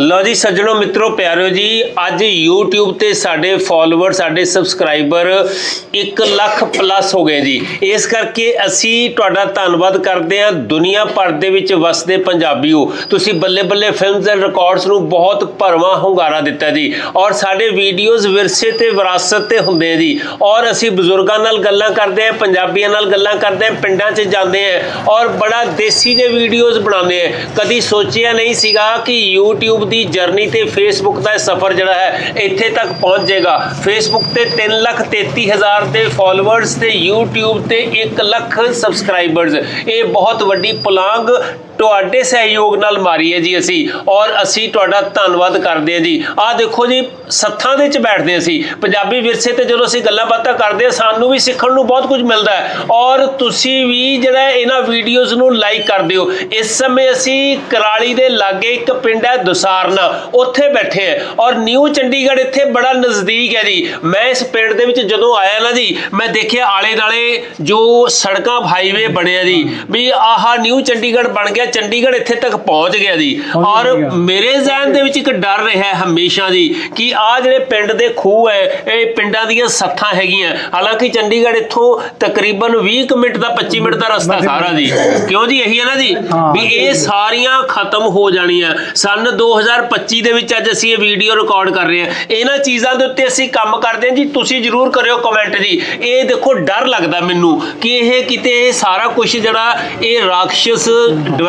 ਲਓ ਜੀ ਸੱਜਣੋ ਮਿੱਤਰੋ, ਪਿਆਰਿਓ ਜੀ, ਅੱਜ YouTube ਤੇ ਸਾਡੇ ਫਾਲੋਅਰ ਸਾਡੇ ਸਬਸਕ੍ਰਾਈਬਰ 1 ਲੱਖ ਪਲੱਸ ਹੋ ਗਏ ਜੀ। ਇਸ ਕਰਕੇ ਅਸੀਂ ਤੁਹਾਡਾ ਧੰਨਵਾਦ ਕਰਦੇ ਹਾਂ। ਦੁਨੀਆ ਭਰ ਦੇ ਵਿੱਚ ਵਸਦੇ ਪੰਜਾਬੀਓ, ਤੁਸੀਂ ਬੱਲੇ ਬੱਲੇ ਫਿਲਮਸ ਐਂਡ ਰਿਕਾਰਡਸ ਨੂੰ ਬਹੁਤ ਭਰਵਾਂ ਹੁੰਗਾਰਾ ਦਿੱਤਾ ਜੀ। ਔਰ ਸਾਡੇ ਵੀਡੀਓਜ਼ ਵਿਰਸੇ ਤੇ ਵਿਰਾਸਤ ਤੇ ਹੁੰਦੇ ਆ ਜੀ। ਔਰ ਅਸੀਂ ਬਜ਼ੁਰਗਾਂ ਨਾਲ ਗੱਲਾਂ ਕਰਦੇ ਹਾਂ, ਪੰਜਾਬੀਆਂ ਨਾਲ ਗੱਲਾਂ ਕਰਦੇ ਹਾਂ, ਪਿੰਡਾਂ 'ਚ ਜਾਂਦੇ ਹਾਂ। ਔਰ ਬੜਾ ਦੇਸੀ ਜਿਹੇ ਵੀਡੀਓਜ਼ ਬਣਾਉਂਦੇ ਹਾਂ। ਕਦੀ ਸੋਚਿਆ ਨਹੀਂ ਸੀਗਾ ਕਿ YouTube ਦੀ ਜਰਨੀ ਤੇ ਫੇਸਬੁੱਕ ਦਾ ਇਹ ਸਫ਼ਰ ਜਿਹੜਾ ਹੈ, ਇੱਥੇ ਤੱਕ ਪਹੁੰਚ ਜਾਏਗਾ। ਫੇਸਬੁੱਕ ਤੇ 333000 ਦੇ ਫਾਲੋਅਰਸ ਤੇ YouTube ਤੇ 1 ਲੱਖ ਸਬਸਕ੍ਰਾਈਬਰਸ ਇਹ ਬਹੁਤ ਵੱਡੀ ਪੁਲਾਂਗ ਤੁਹਾਡੇ ਸਹਿਯੋਗ ਨਾਲ ਮਾਰੀ ਹੈ ਜੀ ਅਸੀਂ ਔਰ ਅਸੀਂ ਤੁਹਾਡਾ ਧੰਨਵਾਦ ਕਰਦੇ ਹਾਂ ਜੀ। ਆਹ ਦੇਖੋ ਜੀ, ਸੱਥਾਂ ਦੇ ਵਿੱਚ ਬੈਠਦੇ ਹਾਂ ਅਸੀਂ। ਪੰਜਾਬੀ ਵਿਰਸੇ ਤੇ ਜਦੋਂ ਅਸੀਂ ਗੱਲਾਂ ਬਾਤਾਂ ਕਰਦੇ ਹਾਂ, ਸਾਨੂੰ ਵੀ ਸਿੱਖਣ ਨੂੰ ਬਹੁਤ ਕੁਝ ਮਿਲਦਾ ਹੈ। ਔਰ ਤੁਸੀਂ ਵੀ ਜਿਹੜਾ ਇਹਨਾਂ ਵੀਡੀਓਜ਼ ਨੂੰ ਲਾਈਕ ਕਰ ਦਿਓ ਇਸ ਸਮੇਂ ਅਸੀਂ ਕਰਾਲੀ ਦੇ ਲਾਗੇ ਇੱਕ ਪਿੰਡ ਹੈ ਦੁਸਾਰਨਾ। ਉੱਥੇ ਬੈਠੇ ਹਾਂ। ਔਰ ਨਿਊ ਚੰਡੀਗੜ੍ਹ ਇੱਥੇ ਬੜਾ ਨਜ਼ਦੀਕ ਹੈ ਜੀ। ਮੈਂ ਇਸ ਪਿੰਡ ਦੇ ਵਿੱਚ ਜਦੋਂ ਆਇਆ ਨਾ ਜੀ, ਮੈਂ ਦੇਖਿਆ ਆਲੇ ਦਾਲੇ ਜੋ ਸੜਕਾਂ ਹਾਈਵੇ ਬਣਿਆ ਜੀ। ਵੀ ਆਹ ਨਿਊ ਚੰਡੀਗੜ੍ਹ ਬਣ ਗਿਆ ਚੰਡੀਗੜ੍ਹ ਇੱਥੇ ਤੱਕ ਪਹੁੰਚ ਗਿਆ ਜੀ। ਔਰ ਮੇਰੇ ਜ਼ਿਹਨ ਦੇ ਵਿੱਚ ਇੱਕ ਡਰ ਰਿਹਾ ਹੈ ਹਮੇਸ਼ਾ ਜੀ ਕਿ ਆ ਜਿਹੜੇ ਪਿੰਡ ਦੇ ਖੂਹ ਹੈ ਇਹ ਪਿੰਡਾਂ ਦੀਆਂ ਸੱਥਾਂ ਹੈਗੀਆਂ। ਹਾਲਾਂਕਿ ਚੰਡੀਗੜ੍ਹ ਇੱਥੋਂ ਤਕਰੀਬਨ 20 ਕੁ ਮਿੰਟ ਦਾ 25 ਮਿੰਟ ਦਾ ਰਸਤਾ ਸਾਰਾ ਜੀ। ਕਿਉਂ ਜੀ ਇਹੀ ਹੈ ਨਾ ਜੀ ਵੀ ਇਹ ਸਾਰੀਆਂ ਖਤਮ ਹੋ ਜਾਣੀਆਂ। ਸਨ 2025 ਦੇ ਵਿੱਚ ਅੱਜ ਅਸੀਂ ਇਹ ਵੀਡੀਓ ਰਿਕਾਰਡ ਕਰ ਰਹੇ ਹਾਂ। ਇਹਨਾਂ ਚੀਜ਼ਾਂ ਦੇ ਉੱਤੇ ਅਸੀਂ ਕੰਮ ਕਰਦੇ ਹਾਂ ਜੀ। ਤੁਸੀਂ ਜਰੂਰ ਕਰਿਓ ਕਮੈਂਟ ਜੀ। ਇਹ ਦੇਖੋ ਡਰ ਲੱਗਦਾ ਮੈਨੂੰ ਕਿ ਇਹ ਕਿਤੇ ਇਹ ਸਾਰਾ ਕੁਝ ਜਿਹੜਾ ਇਹ ਰਾਖਸ਼ਸ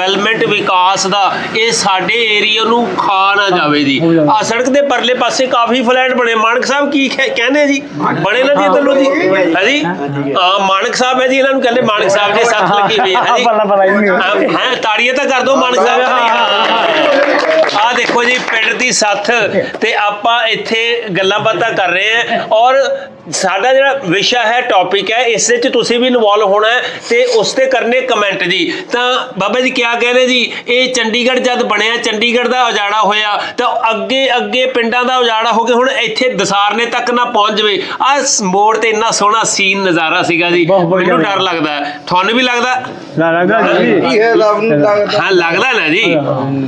ਡਿਵੈਲਪਮੈਂਟ ਵਿਕਾਸ ਦਾ ਇਹ ਸਾਡੇ ਏਰੀਆ ਨੂੰ ਖਾ ਨਾ ਜਾਵੇ ਜੀ ਆ ਸੜਕ ਦੇ ਪਰਲੇ ਪਾਸੇ ਕਾਫੀ ਫਲੈਟ ਬਣੇ। ਮਾਨਕ ਸਾਹਿਬ ਕੀ ਕਹਿ- ਕਹਿੰਦੇ ਜੀ? ਬਣੇ ਨਾ ਜੀ ਤੈਨੂੰ ਜੀ? ਹੈ ਜੀ? ਆ ਮਾਨਕ ਸਾਹਿਬ ਹੈ ਜੀ ਇਹਨਾਂ ਨੂੰ ਕਹਿੰਦੇ ਮਾਨਕ ਸਾਹਿਬ ਜੀ ਸੱਤ ਲੱਗੀ ਹੋਈ ਹੈ ਜੀ। ਹੀ ਤਾੜੀਆਂ ਤਾਂ ਕਰ ਦੋ ਮਾਨਕ ਸਾਹਿਬ। ਆ ਦੇਖੋ ਜੀ ਪਿੰਡ ਦੀ ਸੱਥ ਤੇ ਆਪਾਂ ਇੱਥੇ ਗੱਲਾਂ ਬਾਤਾਂ ਕਰ ਰਹੇ ਹਾਂ ਔਰ ਸਾਡਾ ਜਿਹੜਾ ਵਿਸ਼ਾ ਹੈ ਟੌਪਿਕ ਹੈ ਇਸ ਵਿੱਚ ਤੁਸੀਂ ਵੀ ਇਨਵੋਲਵ ਹੋਣਾ ਹੈ ਤੇ ਉਸ ਤੇ ਕਰਨੇ ਕਮੈਂਟ ਜੀ। ਤਾਂ ਬਾਬਾ ਜੀ ਕਿਆ ਕਹਿ ਰਹੇ ਜੀ? ਇਹ ਚੰਡੀਗੜ੍ਹ ਜਦ ਬਣਿਆ ਚੰਡੀਗੜ੍ਹ ਦਾ ਉਜਾੜਾ ਹੋਇਆ ਤਾਂ ਅੱਗੇ ਅੱਗੇ ਪਿੰਡਾਂ ਦਾ ਉਜਾੜਾ ਹੋ ਕੇ ਹੁਣ ਇੱਥੇ ਦਸਾਰਨੇ ਤੱਕ ਨਾ ਪਹੁੰਚ ਜਵੇ। ਆ ਮੋੜ ਤੇ ਇੰਨਾ ਸੋਹਣਾ ਸੀਨ ਨਜ਼ਾਰਾ ਸੀਗਾ ਜੀ। ਮੈਨੂੰ ਡਰ ਲੱਗਦਾ। ਤੁਹਾਨੂੰ ਵੀ ਲੱਗਦਾ? ਲਾ ਲੱਗਦਾ ਜੀ। ਇਹ ਨੂੰ ਲੱਗਦਾ। ਹਾਂ ਲੱਗਦਾ ਨਾ ਜੀ।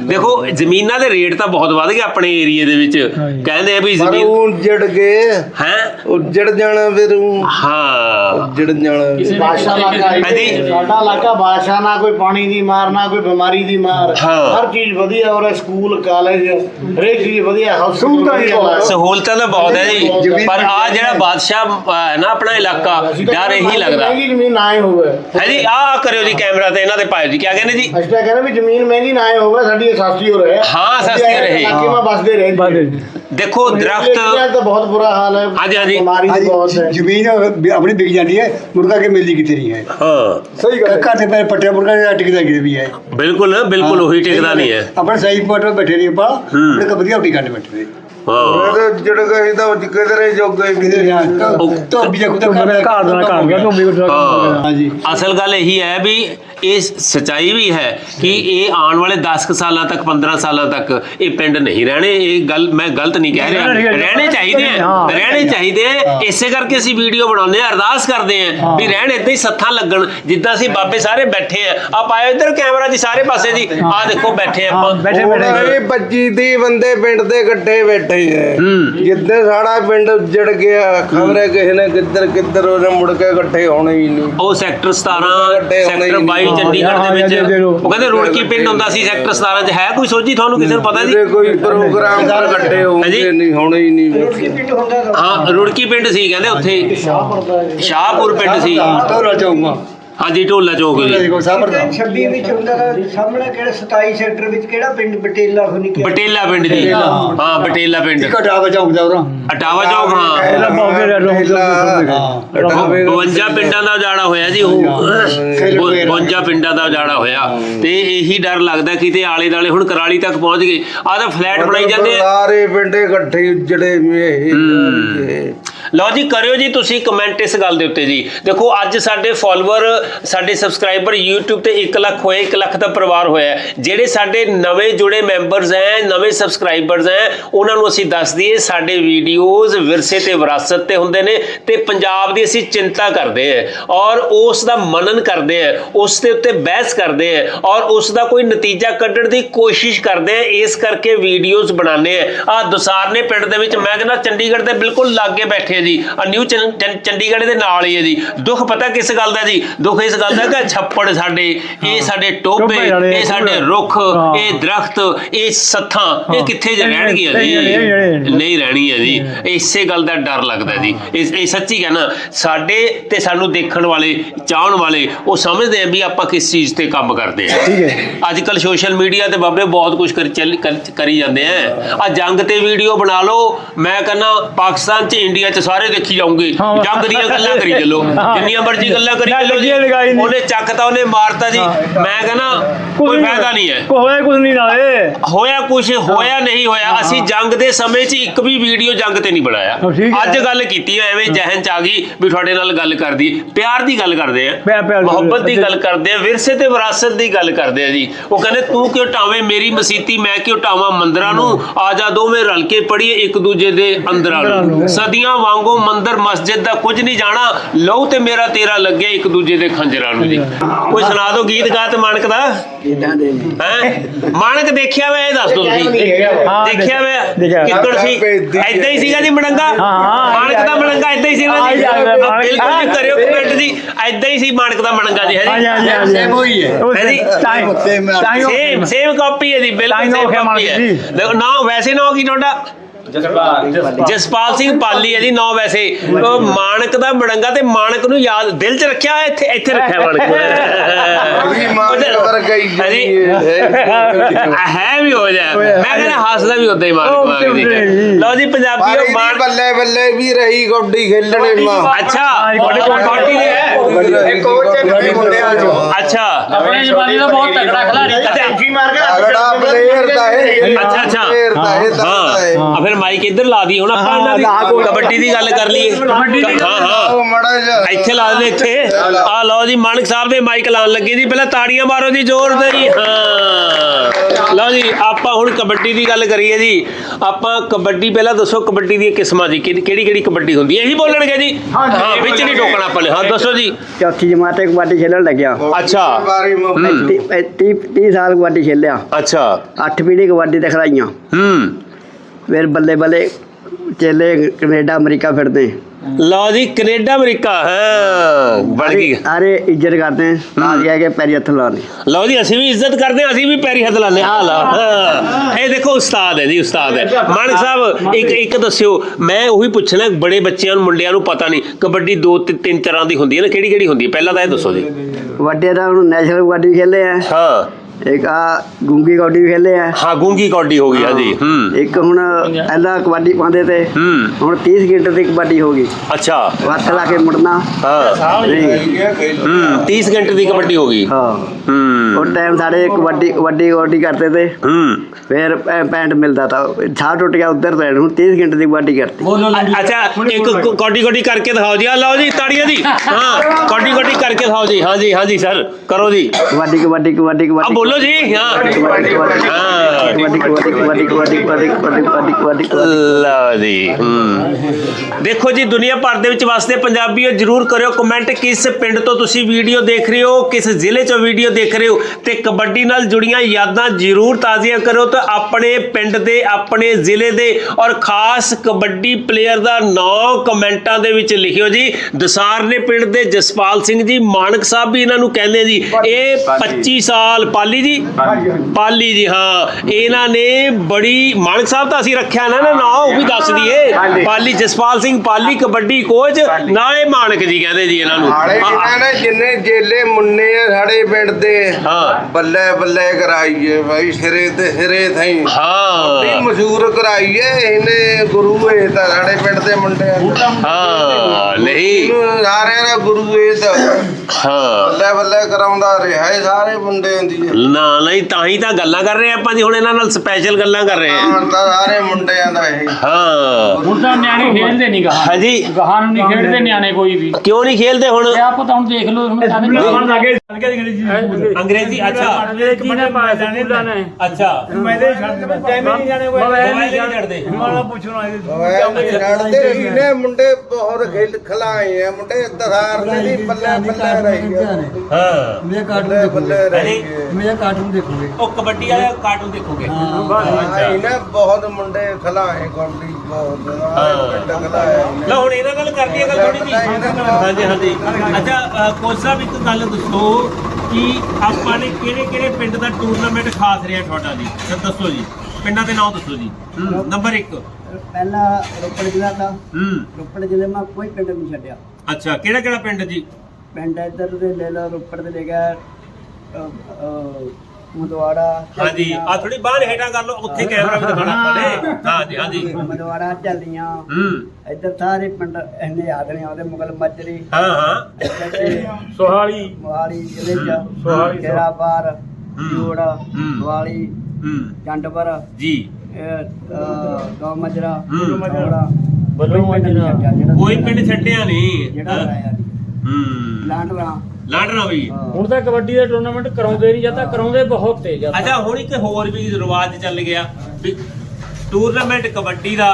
ਦੇਖੋ ਜ਼ਮੀਨਾਂ ਦੇ ਰੇਟ ਤਾਂ ਬਹੁਤ ਵੱਧ ਗਏ ਆਪਣੇ ਏਰੀਆ ਦੇ ਵਿੱਚ। ਕਹਿੰਦੇ ਆ ਵੀ ਜ਼ਮੀਨ ਉਹ ਜੜ ਗਏ। ਹੈ? ਉੱਜੜ ਜਾਣਾ ਫਿਰ ਹਾਂ। ਉੱਜੜ ਜਾਣਾ ਬਾਦਸ਼ਾਹ ਇਲਾਕਾ ਹੈ ਹਾਂਜੀ। ਸਾਡਾ ਇਲਾਕਾ ਬਾਦਸ਼ਾਹ ਨਾ ਕੋਈ ਪਾਣੀ ਦੀ ਮਾਰ ਨਾ ਕੋਈ ਬਿਮਾਰੀ ਦੀ ਮਾਰ। ਹਾਂ। ਹਰ ਚੀਜ਼ ਵਧੀਆ ਔਰ ਸਕੂਲ ਕਾਲਜ ਹਰੇਕ ਚੀਜ਼ ਵਧੀਆ। ਹਸਪਤਾਲ ਵਧੀਆ। ਸਹੂਲਤਾਂ ਤਾਂ ਬਹੁਤ ਹੈ ਜੀ। ਪਰ ਆ ਜਿਹੜਾ ਬਾਦਸ਼ਾਹ ਅਹ, ਹੈ ਨਾ ਆਪਣਾ ਇਲਾਕਾ ਡਰ ਇਹੀ ਲੱਗਦਾ। ਮਹਿੰਗੀ ਜ਼ਮੀਨ ਨਾ ਹੀ ਹੋਵੇ। ਹੈ ਜੀ ਆ ਕਰਿਓ ਜੀ ਕੈਮਰਾ ਤੇ ਇਹਨਾਂ ਦੇ ਪਾਇਓ ਜੀ ਕਿਆ ਕਹਿੰਦੇ ਜੀ? ਅਸੀਂ ਤਾਂ ਕਹਿੰਦੇ ਵੀ ਜ਼ਮੀਨ ਮਹਿੰਗੀ ਨਾ ਹੀ ਹੋਵੇ ਸਾਡੀ ਇਹ ਸਸਤੀ ਹੋ ਰਹੇ ਹਾਂ, ਸਸਤੀ ਹੋ ਰਹੇ। ਇਲਾਕੇ ਮੈਂ ਬਸਦੇ ਰਹੇ ਜੀ ਦੇਖੋ ਦਰਖਤ ਤਾਂ ਬਹੁਤ ਬੁਰਾ ਹਾਲ ਹੈ। ਹਾਂਜੀ, ਹਾਂਜੀ। ਬਿਮਾਰੀ ਬਹੁਤ ਹੈ। ਜ਼ਮੀਨ ਆਪਣੀ ਵਿਕ ਜਾਂਦੀ ਹੈ ਮੁਰਗਾ ਕੇ ਮਿਲਦੀ ਕਿਤੇ ਨਹੀਂ ਹੈ। ਹਾਂ। ਸਹੀ ਗੱਲ ਘਰ ਦੇ ਪੈਰ ਪੱਟਿਆ ਮੁਰਗਾ ਦਾ ਟਿਕਦਾ ਕਿਤੇ ਵੀ ਹੈ। ਬਿਲਕੁਲ ਬਿਲਕੁਲ ਉਹੀ ਟਿਕਦਾ ਨਹੀਂ ਹੈ। ਆਪਣੇ ਸਹੀ ਪੁਆਟ ਬੈਠੇ ਨਹੀਂ ਆਪਾਂ। ਆਪਣੇ ਕੋ ਵਧੀਆ ਰੋਟੀ ਖਾਣੇ ਬੈਠੇ ਨੇ ਹਾਂ। ਉਹ ਜੜ ਗਏ ਤਾਂ ਕਿਧਰੇ ਜੋਗੇ ਵੀ ਕਿਤੇ ਤੋਂ ਵੀ ਜਾ ਕੁੱਤਾ ਘਰ ਦਾ ਘਰ ਗਿਆ ਤੋਂ ਵੀ ਹਾਂ। ਹਾਂਜੀ। ਅਸਲ ਗੱਲ ਇਹੀ ਹੈ ਵੀ ਇਹ ਸਚਾਈ ਵੀ ਹੈ ਕਿ ਇਹ ਆਉਣ ਵਾਲੇ 10 ਕੁ ਸਾਲਾਂ ਤੱਕ 15 ਸਾਲਾਂ ਤੱਕ ਇਹ ਪਿੰਡ ਨਹੀਂ ਰਹਿਣੇ। ਇਹ ਗੱਲ ਮੈਂ ਗਲਤ ਨਹੀਂ ਕਹਿ ਰਿਹਾ। ਰਹਿਣੇ ਚਾਹੀਦੇ। ਆ। ਰਹਿਣੇ ਚਾਹੀਦੇ ਆ। ਇਸੇ ਕਰਕੇ ਅਸੀਂ ਵੀਡੀਓ ਬਣਾਉਂਦੇ ਆ ਅਰਦਾਸ ਕਰਦੇ ਆ ਵੀ ਰਹਿਣ ਇਦਾਂ ਹੀ ਸੱਥਾਂ ਲੱਗਣ ਜਿੱਦਾਂ ਅਸੀਂ ਬਾਬੇ ਸਾਰੇ ਬੈਠੇ ਆ। ਆ ਪਾਇਓ ਇੱਧਰ ਕੈਮਰਾ ਜੀ ਸਾਰੇ ਪਾਸੇ ਜੀ। ਆ ਦੇਖੋ ਬੈਠੇ ਆਪਾਂ। ਬੈਠੇ 25 30 ਬੰਦੇ ਪਿੰਡ ਦੇ ਇਕੱਠੇ ਬੈਠੇ ਹੈ ਹੂੰ। ਜਿੱਦਾਂ ਸਾਡਾ ਪਿੰਡ ਉੱਜੜ ਗਿਆ ਖਬਰੇ ਕਿਸੇ ਨੇ ਕਿੱਧਰ ਕਿੱਧਰ ਉਹਨੇ ਮੁੜ ਕੇ ਇਕੱਠੇ ਹੋਣੇ ਹੀ ਨਹੀਂ। ਉਹ ਸੈਕਟਰ 17 ਵੱਡੇ ਹੋਣੇ ਸੈਕਟਰ ਹੀ 22 ਨਹੀਂ। ਚੰਡੀਗੜ੍ਹ ਦੇ ਵਿੱਚ। ਉਹ ਕਹਿੰਦੇ ਰੁੜਕੀ ਪਿੰਡ ਹੁੰਦਾ ਸੀ ਸੈਕਟਰ 17 ਚ ਹੈ ਕੋਈ ਸੋਝੀ ਤੁਹਾਨੂੰ ਕਿਸੇ ਨੂੰ ਪਤਾ ਜੀ? ਕੋਈ ਪ੍ਰੋਗਰਾਮ ਕਰ ਇਕੱਠੇ ਹਾਂਜੀ। ਹੋਣਗੇ ਨਹੀਂ ਹੋਣੇ ਹੀ ਨਹੀਂ। ਹਾਂ ਰੁੜਕੀ ਪਿੰਡ ਸੀ ਕਹਿੰਦੇ ਉੱਥੇ? ਸ਼ਾਹਪੁਰ ਪਿੰਡ ਸੀ। ਤੋਰਾ ਚਾਹੂੰਗਾ ਹਾਂਜੀ ਢੋਲਾ ਚੌਕ ਜੀ। ਦੇਖੋ ਸਾਬਰ ਦਾ 26 ਵਿੱਚ ਹੁੰਦਾ ਗਾ, ਸਾਹਮਣੇ ਕਿਹੜਾ 27 ਸੈਕਟਰ ਵਿੱਚ ਕਿਹੜਾ ਪਿੰਡ ਬਟੇਲਾ ਹੋਣੀ ਕਿ ਬਟੇਲਾ ਪਿੰਡ ਜੀ। ਹਾਂ ਬਟੇਲਾ ਪਿੰਡ। ਇੱਕ ਡਾਵਾ ਅਟਾਵਾ ਚੌਕ ਹਾਂ। ਹਾਂ। 52 ਪਿੰਡਾਂ ਦਾ ਉਜਾੜਾ ਹੋਇਆ ਜੀ ਉਹ। 52 ਪਿੰਡਾਂ ਦਾ ਉਜਾੜਾ ਹੋਇਆ। ਤੇ ਇਹੀ ਡਰ ਲੱਗਦਾ ਕਿਤੇ ਆਲੇ ਦਾਲੇ ਹੁਣ ਕਰਾਲੀ ਤੱਕ ਪਹੁੰਚ ਗਏ। ਆਹ ਤਾਂ ਫਲੈਟ ਬਣਾਈ ਜਾਂਦੇ ਆ। ਸਾਰੇ ਪਿੰਡ ਇਕੱਠੇ ਹੀ ਉੱਜੜੇ ਵੇ ਹੂੰ। ਲਓ ਜੀ, ਕਰਿਓ ਜੀ ਤੁਸੀਂ ਕਮੈਂਟ ਇਸ ਗੱਲ ਦੇ ਉੱਤੇ ਜੀ। ਦੇਖੋ, ਅੱਜ ਸਾਡੇ ਫਾਲੋਅਰ ਸਾਡੇ ਸਬਸਕ੍ਰਾਈਬਰ YouTube ਤੇ 1 ਲੱਖ ਹੋਏ 1 ਲੱਖ ਦਾ ਪਰਿਵਾਰ ਹੋਇਆ ਜਿਹੜੇ ਸਾਡੇ ਨਵੇਂ ਜੁੜੇ ਮੈਂਬਰਸ ਹੈ, ਨਵੇਂ ਸਬਸਕ੍ਰਾਈਬਰਸ ਹੈ, ਉਹਨਾਂ ਨੂੰ ਅਸੀਂ ਦੱਸ ਦਈਏ, ਸਾਡੇ ਵੀਡੀਓਜ਼ ਵਿਰਸੇ ਤੇ ਵਿਰਾਸਤ ਤੇ ਹੁੰਦੇ ਨੇ ਤੇ ਪੰਜਾਬ ਦੀ ਅਸੀਂ ਚਿੰਤਾ ਕਰਦੇ ਹਾਂ ਔਰ ਉਸ ਦਾ ਮਨਨ ਕਰਦੇ ਹਾਂ, ਉਸ ਦੇ ਉੱਤੇ ਬਹਿਸ ਕਰਦੇ ਹਾਂ ਔਰ ਉਸ ਦਾ ਕੋਈ ਨਤੀਜਾ ਕੱਢਣ ਦੀ ਕੋਸ਼ਿਸ਼ ਕਰਦੇ ਹਾਂ, ਇਸ ਕਰਕੇ ਵੀਡੀਓਜ਼ ਬਣਾਉਂਦੇ ਆ ਆ ਦੁਸਾਰਨੇ ਪਿੰਡ ਦੇ ਵਿੱਚ, ਮੈਂ ਕਹਿੰਦਾ ਚੰਡੀਗੜ੍ਹ ਦੇ ਬਿਲਕੁਲ ਲਾਗੇ ਬੈਠੇ ਆ ਜੀ ਆ ਨਿਊ ਚੰਡੀਗੜ੍ਹ ਦੇ ਨਾਲ ਹੀ ਹੈ ਜੀ ਦੁੱਖ ਪਤਾ ਕਿਸ ਗੱਲ ਦਾ ਜੀ? ਦੁੱਖ ਇਸ ਗੱਲ ਦਾ ਕਿ ਛੱਪੜ ਸਾਡੇ ਇਹ ਸਾਡੇ ਟੋਬੇ ਇਹ ਸਾਡੇ ਰੁੱਖ ਹਾਂ। ਇਹ ਦਰਖਤ ਇਹ ਸੱਥਾਂ ਇਹ ਹਾਂ। ਕਿੱਥੇ ਜੇ ਰਹਿਣਗੀਆਂ ਜੀ? ਰਹਿਣਗੀਆਂ। ਨਹੀਂ ਰਹਿਣੀਆਂ ਜੀ। ਇਸੇ ਗੱਲ ਦਾ ਡਰ ਲੱਗਦਾ ਜੀ। ਇਹ ਸੱਚੀ ਕਹਿਣਾ ਸਾਡੇ ਤੇ ਸਾਨੂੰ ਦੇਖਣ ਵਾਲੇ ਚਾਹਣ ਵਾਲੇ ਉਹ ਸਮਝਦੇ ਆ ਵੀ ਆਪਾਂ ਕਿਸ ਚੀਜ਼ ਤੇ ਕੰਮ ਕਰਦੇ ਆ। ਠੀਕ ਹੈ। ਅੱਜ ਕੱਲ ਸੋਸ਼ਲ ਮੀਡੀਆ ਤੇ ਬਾਬੇ ਬਹੁਤ ਕੁਝ ਕਰ ਚੱਲ- ਕਰ- ਕਰੀ ਜਾਂਦੇ ਆ। ਆ ਜੰਗ ਤੇ ਵੀਡੀਓ ਬਣਾ ਲਓ। ਮੈਂ ਕਹਿੰਦਾ ਪਾਕਿਸਤਾਨ ਚ ਇੰਡੀਆ ਚ ਸਾਰੇ ਦੇਖੀ ਜਾਉਂਗੇ। ਜੰਗ ਦੀਆਂ ਗੱਲਾਂ ਕਰੀ ਚੱਲੋ। ਜਿੰਨੀਆਂ ਮਰਜ਼ੀ ਗੱਲਾਂ ਕਰੀ ਚੱਲੋ ਜੀ। ਉਹਨੇ ਚੱਕਤਾ ਉਹਨੇ ਮਾਰਤਾ ਜੀ। ਮੈਂ ਕਹਿੰਦਾ ਕੋਈ ਫਾਇਦਾ ਨਹੀਂ ਹੈ। ਹੋਇਆ ਕੁਝ ਨਹੀਂ ਨਾਲੇ। ਹੋਇਆ ਕੁਝ ਹੋਇਆ ਨਹੀਂ ਹੋਇਆ। ਅਸੀਂ ਜੰਗ ਦੇ ਸਮੇਂ 'ਚ ਇੱਕ ਵੀ ਵੀਡੀਓ ਜੰਗ ਤੇ ਨਹੀਂ ਬਣਾਇਆ। ਅੱਜ ਗੱਲ ਕੀਤੀ ਐਵੇਂ ਜਹਨ ਚ ਆ ਗਈ ਵੀ ਤੁਹਾਡੇ ਨਾਲ ਗੱਲ ਕਰਦੀ। ਪਿਆਰ ਦੀ ਗੱਲ ਕਰਦੇ ਆ। ਮੁਹੱਬਤ ਦੀ ਗੱਲ ਕਰਦੇ ਆ। ਵਿਰਸੇ ਤੇ ਵਿਰਾਸਤ ਦੀ ਗੱਲ ਕਰਦੇ ਆ ਜੀ। ਉਹ ਕਹਿੰਦੇ ਤੂੰ ਕਿਉਂ ਟਾਵੇਂ ਮੇਰੀ ਮਸੀਤੀ ਮੈਂ ਕਿਉਂ ਟਾਵਾਂ ਮੰਦਰਾਂ ਨੂੰ? ਆ ਜਾ ਦੋਵੇਂ ਰਲ ਕੇ ਪੜੀਏ ਇੱਕ ਦੂਜੇ ਦੇ ਅੰਦਰਾਂ ਨੂੰ। ਸਦੀਆਂ ਵਾਂਗੂ ਮੰਦਰ ਮਸਜਿਦ ਦਾ ਕੁਝ ਨਹੀਂ ਜਾਣਾ। ਲਹੂ ਤੇ ਮੇਰਾ ਤੇਰਾ ਲੱਗਿਆ ਇੱਕ ਦੂਜੇ ਦੇ ਖੰਜਰਾਂ ਨੂੰ ਜੀ। ਕੋਈ ਸੁਣਾ ਦਿਓ ਗੀਤ ਗਾਤ ਮਾਨਕ ਦਾ? ਇਦਾਂ ਦੇ ਨੇ। ਹੈ? ਮਾਨਕ ਦੇਖਿਆ ਵੇ ਇਹ ਦੱਸ ਦੋ ਤੁਸੀਂ। ਹਾਂ, ਦੇਖਿਆ ਵੇ? ਦੇਖਿਆ। ਕਿੱਕੜ ਸੀ? ਹੈ। ਐਦਾਂ ਹੀ ਸੀਗਾ ਜੀ ਮੜੰਗਾ? ਹਾਂ, ਮਾਨਕ ਦਾ ਮੜੰਗਾ ਐਦਾਂ ਹੀ ਸੀ ਨਾ ਜੀ ਹਾਂ, ਹਾਂ, ਹਾਂ, ਬਿਲਕੁਲ ਜੀ ਕਰਿਓ ਕਮੈਂਟ ਜੀ। ਐਦਾਂ ਹੀ ਸੀ ਮਾਨਕ ਦਾ ਮੜੰਗਾ ਜੀ ਹੈ ਹਾਂਜੀ ਜੀ ਸੇਮ ਹੈ। ਹੈ ਜੀ। ਸੇਮ ਸੇਮ ਕਾਪੀ ਹੈ ਜੀ। ਬਿਲਕੁਲ ਹੀ ਸੇਮ ਕਾਪੀ ਹੈ। ਨਾ ਵੈਸੇ ਨਾ ਕੀ ਤੁਹਾਡਾ। ਜਸਪਾਲ ਸਿੰਘ ਪਾਲੀ ਹੈ ਜੀ ਨਾਂ ਵੈਸੇ। ਉਹ ਮਾਨਕ ਦਾ ਮੜੰਗਾ ਤੇ ਮਾਨਕ ਨੂੰ ਯਾਦ ਦਿਲ 'ਚ ਰੱਖਿਆ ਹੋਇਆ, ਇੱਥੇ ਇੱਥੇ ਰੱਖਿਆ ਮਾਨਕ ਮਾਨਕ ਹੀ ਜੀ। ਜੀ ਵੀ ਹੋ ਜਾ। ਮੈਂ ਕਹਿੰਦਾ ਹੱਸਦਾ ਵੀ ਉਦਾਂ ਹੀ ਮਾਨਕ ਜੀ ਜੀ। ਲਓ ਜੀ ਪੰਜਾਬੀਓ ਮਾਨ ਬੱਲੇ ਬੱਲੇ ਵੀ ਰਹੀ ਗੋਡੀ ਖੇਲਣੇ ਮਾਂ। ਅੱਛਾ। ਕੌਡੀ ਦੇ। ਇੱਕ ਕੋਚ ਨਵੇਂ ਮੁੰਡਿਆਂ ਚੋਂ। ਅੱਛਾ। ਆਪਣੇ ਜ਼ਮਾਨੇ ਦਾ ਬਹੁਤ ਤਕੜਾ ਖਿਡਾਰੀ ਅੱਛਾ। ਜੀ ਮਾਰ ਕੇ ਅਗੜਾ ਪਲੇਅਰ ਦਾ ਹੈ ਅੱਛਾ, ਅੱਛਾ। ਪਲੇਅਰ ਦਾ ਹੈ। ਆ ਫਿਰ ਮਾਈਕ ਇੱਧਰ ਲਾ ਦੀ ਹੁਣ ਆਪਾਂ ਇਹਨਾਂ ਦੀ ਕਬੱਡੀ ਦੀ ਗੱਲ ਕਰ ਲਈਏ। ਹਾਂ ਹਾਂ। ਉਹ ਮੜਾ ਜਾ ਇੱਥੇ ਲਾ ਦੇ ਇੱਥੇ। ਆ ਲਓ ਜੀ ਮਾਨਕ ਸਾਹਿਬ ਦੇ ਮਾਈਕ ਲਾਉਣ ਲੱਗੇ ਜੀ। ਪਹਿਲਾਂ ਤਾੜੀਆਂ ਮਾਰੋ ਜੀ ਜ਼ੋਰ ਦੇ ਜੀ। ਹਾਂ। ਲਓ ਜੀ ਆਪਾਂ ਹੁਣ ਕਬੱਡੀ ਦੀ ਗੱਲ ਕਰੀਏ ਜੀ। ਆਪਾਂ ਕਬੱਡੀ ਪਹਿਲਾਂ ਦੱਸੋ ਕਬੱਡੀ ਦੀਆਂ ਕਿਸਮਾਂ ਜੀ ਕਿਹੜੀ ਕਿਹੜੀ ਕਬੱਡੀ ਹੁੰਦੀ ਹੈ? ਇਹੀ ਬੋਲਣਗੇ ਜੀ? ਹਾਂ ਵਿੱਚ ਨਹੀਂ ਟੋਕਣਾ ਆਪਾਂ ਨੇ। ਹਾਂ ਦੱਸੋ ਜੀ। ਚੌਥੀ ਜਮਾਤ ਤੇ ਕਬੱਡੀ ਖੇਲਣ ਲੱਗਿਆ। ਅੱਛਾ। ਬਾਰੀ ਮੁੰਡੇ 30 30 ਸਾਲ ਕਬੱਡੀ ਖੇਲਿਆ। ਅੱਛਾ। ਅੱਠ ਪੀੜੀ ਕਬੱਡੀ ਤੇ ਖੜਾਈਆਂ ਹੂੰ। ਫਿਰ ਬੱਲੇ ਬੱਲੇ ਚੇਲੇ ਕੈਨੇਡਾ ਅਮਰੀਕਾ ਫਿਰਦੇ। ਲਓ ਜੀ ਕੈਨੇਡਾ ਅਮਰੀਕਾ ਹਾਂ ਬਣ ਗਈ। ਸਾਰੇ ਇੱਜ਼ਤ ਕਰਦੇ ਆ ਗਿਆ ਕਿ ਪੈਰੀ ਹੱਥ ਲਾਉਣੇ ਲਓ ਜੀ ਅਸੀਂ ਵੀ ਇੱਜ਼ਤ ਕਰਦੇ ਹਾਂ ਅਸੀਂ ਵੀ ਪੈਰੀ ਹੱਥ ਲਾਉਂਦੇ ਹਾਂ ਆਹ ਲਾ ਹਾਂ। ਇਹ ਦੇਖੋ ਉਸਤਾਦ ਹੈ ਜੀ ਉਸਤਾਦ ਹੈ। ਮਾਨਕ ਸਾਹਿਬ ਇੱਕ ਇੱਕ ਦੱਸਿਓ ਮੈਂ ਉਹੀ ਪੁੱਛਣਾ ਬੜੇ ਬੱਚਿਆਂ ਨੂੰ ਮੁੰਡਿਆਂ ਨੂੰ ਪਤਾ ਨਹੀਂ ਕਬੱਡੀ ਦੋ ਤੇ ਤਿੰਨ ਤਰ੍ਹਾਂ ਦੀ ਹੁੰਦੀ ਹੈ ਨਾ ਕਿਹੜੀ ਕਿਹੜੀ ਹੁੰਦੀ ਹੈ? ਪਹਿਲਾਂ ਤਾਂ ਇਹ ਦੱਸੋ ਜੀ। ਵੱਡੇ ਤਾਂ ਹੁਣ ਨੈਸ਼ਨਲ ਕਬੱਡੀ ਖੇਲੇ ਆ। ਹਾਂ। ਇੱਕ ਆ ਗੁੰਗੀ ਕਬੱਡੀ ਵੀ ਖੇਲੇ ਆ। ਹਾਂ ਗੂੰਗੀ ਕੌਡੀ ਹੋ ਗਈ ਹਾਂਜੀ ਹੂੰ। ਇੱਕ ਹੁਣ ਪਹਿਲਾਂ ਕਬੱਡੀ ਪਾਉਂਦੇ ਤੇ ਹੂੰ। ਹੁਣ 30 ਸਕਿੰਟ ਦੀ ਕਬੱਡੀ ਹੋ ਗਈ। ਅੱਛਾ। ਹੱਥ ਲਾ ਕੇ ਮੁੜਨਾ। ਹਾਂ। ਹੂੰ 30 ਘੰਟੇ ਦੀ ਕਬੱਡੀ ਹੋ ਗਈ। ਹਾਂ। ਹੂੰ। ਉਹ ਟਾਈਮ ਸਾਡੇ ਕਬੱਡੀ ਕਬੱਡੀ ਕਬੱਡੀ ਕਰਦੇ ਤੇ ਹੂੰ। ਫਿਰ ਪੈ- ਪੈਂਟ ਮਿਲਦਾ ਤਾਂ ਛਾਹ ਟੁੱਟ ਗਿਆ ਉਧਰ ਪੈਣ ਹੁਣ 30 ਘੰਟੇ ਦੀ ਕਬੱਡੀ ਕਰਤੀ। ਅ- ਅੱਛਾ ਇੱਕ ਕੌਡੀ ਕੌਡੀ ਕਰਕੇ ਦਿਖਾਓ ਜੀ। ਆ ਲਓ ਜੀ ਤਾੜੀਆਂ ਜੀ। ਹਾਂ ਕੌਡੀ ਕੌਡੀ ਕਰਕੇ ਦਿਖਾਓ ਜੀ। ਹਾਂਜੀ ਹਾਂਜੀ ਸਰ ਕਰੋ ਜੀ। ਕਬੱਡੀ ਕਬੱਡੀ ਕਬੱਡੀ ਆ ਕਬੱਡੀ ਬੋਲੋ ਜੀ ਹਾਂ। ਦੇਖੋ ਜੀ ਦੁਨੀਆ ਭਰ ਦੇ ਵਿੱਚ ਵਸਦੇ ਪੰਜਾਬੀਓ ਜਰੂਰ ਕਰਿਓ ਕਮੈਂਟ ਕਿਸ ਪਿੰਡ ਤੋਂ ਤੁਸੀਂ ਵੀਡੀਓ ਦੇਖ ਰਹੇ ਹੋ ਕਿਸ ਜ਼ਿਲ੍ਹੇ ਚੋਂ ਵੀਡੀਓ ਦੇਖ ਰਹੇ ਹੋ। ਤੇ ਕਬੱਡੀ ਨਾਲ ਜੁੜੀਆਂ ਯਾਦਾਂ ਜਰੂਰ ਤਾਜ਼ੀਆਂ ਕਰੋ ਤਾਂ ਆਪਣੇ ਪਿੰਡ ਦੇ ਆਪਣੇ ਜ਼ਿਲ੍ਹੇ ਦੇ ਔਰ ਖਾਸ ਕਬੱਡੀ ਪਲੇਅਰ ਦਾ ਨਾਮ ਕਮੈਂਟਾਂ ਦੇ ਵਿੱਚ ਲਿਖਿਓ ਜੀ। ਦਸਾਰ ਨੇ ਪਿੰਡ ਦੇ ਜਸਪਾਲ ਸਿੰਘ ਜੀ ਮਾਨਕ ਸਾਹਿਬ ਵੀ ਇਹਨਾਂ ਨੂੰ ਕਹਿੰਦੇ ਜੀ ਇਹ 25 ਸਾਲ ਪਾਲੀ ਜੀ? ਪਾਲੀ ਜੀ ਹਾਂ। ਇਹਨਾਂ ਨੇ ਬੜੀ ਮਾਨਕ ਸਾਹਿਬ ਤਾਂ ਅਸੀਂ ਰੱਖਿਆ ਨਾ ਨਾ ਉਹ ਵੀ ਦੱਸ ਦਈਏ। ਪਾਲੀ ਜਸਪਾਲ ਸਿੰਘ ਪਾਲੀ ਕਬੱਡੀ ਕੋਚ ਨਾਲੇ ਮਾਨਕ ਜੀ ਕਹਿੰਦੇ ਜੀ ਇਹਨਾਂ ਨੂੰ। ਹਾਲੇ ਹਾਂ, ਜਿਨ੍ਹਾਂ ਨੇ ਜਿੰਨੇ ਜੇਲੇ ਮੁੰਨੇ ਆ ਸਾਡੇ ਪਿੰਡ ਦੇ ਹਾਂ। ਬੱਲੇ ਬੱਲੇ ਕਰਾਈਏ ਭਾਈ ਸਿਰੇ ਤੇ ਸਿਰੇ ਥਈ। ਹਾਂ। ਮਸ਼ਹੂਰ ਕਰਾਈਏ ਇਹਨੇ ਗੁਰੂ ਇਹ ਤਾਂ ਸਾਡੇ ਪਿੰਡ ਦੇ ਮੁੰਡੇ ਹਾਂ ਨਹੀਂ। ਸਾਰਿਆਂ ਦਾ ਗੁਰੂ ਇਹ ਤਾਂ। ਹਾਂ। ਬੱਲੇ ਬੱਲੇ ਕਰਾਉਂਦਾ ਰਿਹਾ ਸਾਰੇ ਮੁੰਡਿਆਂ ਦੀ। ਨਾ ਨਹੀਂ ਤਾਂ ਹੀ ਤਾਂ ਗੱਲਾਂ ਕਰ ਰਹੇ ਆਪਾਂ ਜੀ ਹੁਣ ਇਹਨਾਂ ਨਾਲ ਸਪੈਸ਼ਲ ਗੱਲਾਂ ਕਰ ਰਹੇ ਹਾਂ ਹੁਣ ਤਾਂ ਸਾਰੇ ਮੁੰਡਿਆਂ ਦਾ ਇਹ। ਹਾਂ। ਹੁਣ ਤਾਂ ਨਿਆਣੇ ਖੇਡਦੇ ਨਹੀਂ ਗਾਹਾਂ। ਹਾਂਜੀ। ਗਾਹਾਂ ਨੂੰ ਨਹੀਂ ਖੇਡਦੇ ਨਿਆਣੇ ਕੋਈ ਵੀ। ਕਿਉਂ ਨਹੀਂ ਖੇਲਦੇ ਹੁਣ? ਇਹ ਆਪ ਤਾਂ ਹੁਣ ਦੇਖ ਲਓ ਹੁਣ ਲੱਗੇ ਅੰਗਰੇਜ਼ੀ ਅੱਛਾ। ਅੰਗਰੇਜ਼ੀ ਨੇ ਪਾਇਆ ਜਾਣੇ ਨੇ ਅੱਛਾ। ਮੈਂ ਤੇ ਛੱਡ ਟਾਈਮ ਨਹੀਂ ਜਾਣੇ ਕੋਈ। ਮੋਬਾਈਲ ਨਹੀਂ ਛੱਡਦੇ। ਮਾਰਾ ਪੁੱਛਣਾ ਓਏ ਲੜਦੇ ਹੀ ਨੇ ਮੁੰਡੇ ਬਹੁਤ ਖੇਲ ਖਲਾਏ ਆ ਮੁੰਡੇ ਦਸਾਰ ਨੇ ਦੀ ਬੱਲੇ ਬੱਲੇ ਰਹੀ ਹਾਂ। ਮੈਂ ਬੱਲੇ ਬੱਲੇ ਰਹੀ ਮੈਂ ਕਾਰਟੂਨ ਦੇਖੂਗੇ। ਉਹ ਕਬੱਡੀ ਵਾਲਾ ਕਾਰਟੂਨ ਦੇਖੋਗੇ। ਹਾਂ। ਇਹਨੇ ਬਹੁਤ ਮੁੰਡੇ ਖਲਾਏ ਕੌਂਡੀ ਬਹੁਤ। ਹਾਂ। ਖਲਾਏ ਲਓ ਹੁਣ ਇਹਨਾਂ ਨਾਲ ਕਰਦੀ ਹੈ ਗੱਲ ਥੋੜੀ ਜੀ ਹਾਂਜੀ ਹਾਂਜੀ। ਅੱਛਾ ਅ, ਕੋਚ ਸਾਹਿਬ ਇੱਕ ਗੱਲ ਦੱਸੋ ਕਿ ਆਪਾਂ ਨੇ ਕਿਹੜੇ ਕਿਹੜੇ ਪਿੰਡ ਦਾ ਟੂਰਨਾਮੈਂਟ ਖਾਸ ਰਿਹਾ ਤੁਹਾਡਾ ਜੀ? ਤਾਂ ਦੱਸੋ ਜੀ। ਪਿੰਡਾਂ ਦੇ ਨਾਮ ਦੱਸੋ ਜੀ। ਹੂੰ, ਨੰਬਰ 1 ਪਹਿਲਾਂ ਰੋਪੜ ਜ਼ਿਲ੍ਹਾ ਦਾ ਹੂੰ। ਰੋਪੜ ਜ਼ਿਲ੍ਹੇ ਮਾ ਕੋਈ ਪਿੰਡ ਨਹੀਂ ਛੱਡਿਆ। ਅੱਛਾ ਕਿਹੜਾ ਕਿਹੜਾ ਪਿੰਡ ਜੀ? ਪਿੰਡ ਇੱਧਰ ਦੇ ਲੈ ਲਓ ਰੋਪੜ ਦੇ ਲੈ ਗਿਆ। ਮਦਵਾੜਾ ਹਾਂਜੀ ਆ ਥੋੜੀ ਬਾਹਰ ਹੇਠਾਂ ਕਰ ਲਓ ਉੱਥੇ ਕੈਮਰਾ ਵੀ ਦਿਖਾਣਾ ਆਪਾਂ ਨੇ। ਹਾਂਜੀ ਹਾਂਜੀ। ਮਦਵਾੜਾ ਝੱਲੀਆਂ ਹੂੰ। ਇੱਧਰ ਸਾਰੇ ਪਿੰਡ ਇਹਨੇ ਯਾਦ ਨਹੀਂ ਆਉਂਦੇ ਮੁਗਲ ਮੱਜਰੀ ਹਾਂ ਹਾਂ। ਸੋਹਾਲੀ। ਮੋਹਾਲੀ ਜ਼ਿਲ੍ਹੇ ਚ। ਸੋਹਾਲੀ, ਕੇਰਾਬਾਰ। ਜੋੜਾ ਹੂੰ ਜੰਡਪੁਰ। ਜੀ। ਗौ ਮਜਰਾ ਹੂੰ। ਮਜਰਾ ਬੱਲੂ ਮਜਰਾ। ਕੋਈ ਪਿੰਡ ਛੱਡਿਆ ਨਹੀਂ। ਜਿਹੜਾ ਹੂੰ। ਲਾਂਡਰਾ ਲਾੜਨਾ ਵੀ। ਹੁਣ ਤਾਂ ਕਬੱਡੀ ਦਾ ਟੂਰਨਾਮੈਂਟ ਕਰਾਉਂਦੇ ਨਹੀਂ ਜਾਂ ਤਾਂ ਕਰਾਉਂਦੇ ਬਹੁਤ ਤੇਜ਼ ਆ। ਅੱਛਾ ਹੁਣ ਇੱਕ ਹੋਰ ਵੀ ਰਿਵਾਜ ਚੱਲ ਗਿਆ ਵੀ ਟੂਰਨਾਮੈਂਟ ਕਬੱਡੀ ਦਾ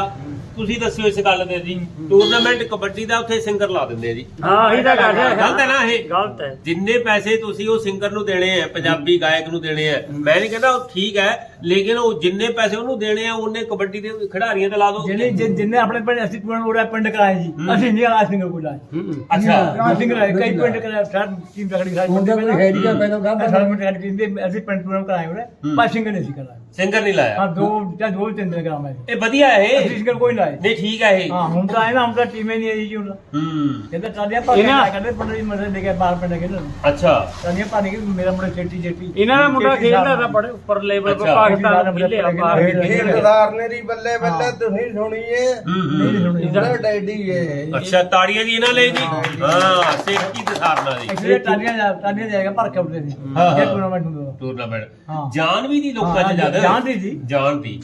ਤੁਸੀਂ ਦੱਸਿਓ ਇਸ ਗੱਲ ਦੇ ਜੀ। ਟੂਰਨਾਮੈਂਟ ਕਬੱਡੀ ਦਾ ਉੱਥੇ ਸਿੰਗਰ ਲਾ ਦਿੰਦੇ ਆ ਜੀ। ਹਾਂ ਇਹਦਾ ਕਰ ਗਲਤ ਹੈ ਨਾ ਇਹ। ਗਲਤ ਹੈ। ਜਿੰਨੇ ਪੈਸੇ ਤੁਸੀਂ ਉਹ ਸਿੰਗਰ ਨੂੰ ਦੇਣੇ ਆ ਪੰਜਾਬੀ ਗਾਇਕ ਨੂੰ ਦੇਣੇ ਆ। ਮੈਂ ਨਹੀਂ ਕਹਿੰਦਾ ਉਹ ਠੀਕ ਹੈ ਲੇਕਿਨ ਉਹ ਜਿੰਨੇ ਪੈਸੇ ਉਹਨੂੰ ਦੇਣੇ ਆ ਉਹਨੇ ਕਬੱਡੀ ਦੇ ਖਿਡਾਰੀਆਂ ਤੇ ਲਾ ਦਿਓ ਜਿਹਨੇ ਜਿ- ਜਿੰਨੇ ਆਪਣੇ ਪਿੰਡ ਅਸੀਂ ਟੂਰਨਾਮੈਂਟ ਉਹਦਾ ਪਿੰਡ ਕਰਾਏ ਜੀ। ਅਸੀਂ ਨਹੀਂ ਆ ਸਿੰਗਰ ਕੋਲ ਆਏ ਅੱਛਾ। ਅਸੀਂ ਕਰਾਏ ਕਈ ਪਿੰਡ ਕਰਾਏ ਸਾਰ ਟੀਮ ਤਕੜੀ ਸਾਰੀ ਮੁੰਡਾ ਕੋਈ ਹੈ। ਨਹੀਂ ਪਹਿਲਾਂ ਗਾਂਹ ਸਾਰ ਮਿੰਟ ਟੀਮ ਦੇ ਅਸੀਂ ਪਿੰਡ ਟੂਰਨਾਮੈਂਟ ਕਰਾਏ ਉਹਨੇ ਪਰ ਸਿੰਗਰ ਨਹੀਂ ਸੀ ਕਰਾਇਆ। ਸਿੰਗਰ ਨਹੀਂ ਲਾਇਆ। ਹਾਂ ਦੋ ਜਾਂ ਦੋ ਤਿੰਨ ਦਿਨ ਕਰਾਵਾਂਗੇ ਇਹ ਵਧੀਆ ਹੈ ਅਸੀਂ ਇਹ ਸਿੰਗਰ ਕੋਈ ਨਹੀਂ ਲਾਏ ਨਹੀਂ ਠੀਕ ਹੈ ਇਹ। ਹਾਂ ਹੁਣ ਤਾਂ ਆਏ ਨਾ ਹੁਣ ਤਾਂ ਟੀਮ ਹੀ ਨਹੀਂ ਆਈ ਜੀ ਹੁਣ। ਹੂੰ। ਕਹਿੰਦਾ ਟਾਲੀਆਂ ਪਾ ਕੇ ਇਹਨਾਂ- ਕਰਦੇ ਪਿੰਡ ਦੀ ਮਦਦ ਦੇ ਕੇ ਬਾਹਰ ਪਿੰਡ ਖੇਡਣ। ਅੱਛਾ। ਟਾਲੀਆਂ ਪਾ ਕੇ ਮੇਰਾ ਮੁੰਡਾ ਛੇਤੀ ਛੇਤੀ। ਇਹਨਾਂ ਦਾ ਮੁੰਡਾ ਖੇਡਦਾ ਤਾਂ ਬੜੇ ਉੱਪਰ ਲੈਵਲ 'ਤੇ ਅੱਛਾ। ਪਾਕਿਸਤਾਨ ਨੇ ਦੀ ਬੱਲੇ ਬੱਲੇ ਤੁਸੀਂ ਸੁਣੀਏ ਹੂੰ ਇਹਦਾ ਡੈਡੀ ਹੈ ਅੱਛਾ ਤਾੜੀਆਂ ਜੀ ਇਹਨਾਂ ਲਈ ਜੀ? ਹਾਂ ਦੇ ਜਾਏਗਾ ਭਰ ਕੇ ਉੱਤੇ। ਇਹ ਟੂਰਨਾਮੈਂਟ ਹੁੰਦਾ। ਟੂਰਨਾਮੈਂਟ ਹਾਂ। ਜਾਨ ਵੀ ਦੀ ਲੋਕਾਂ ਚ ਜਦ ਜਾਨ ਦੀ ਜੀ। ਜਾਨ ਦੀ।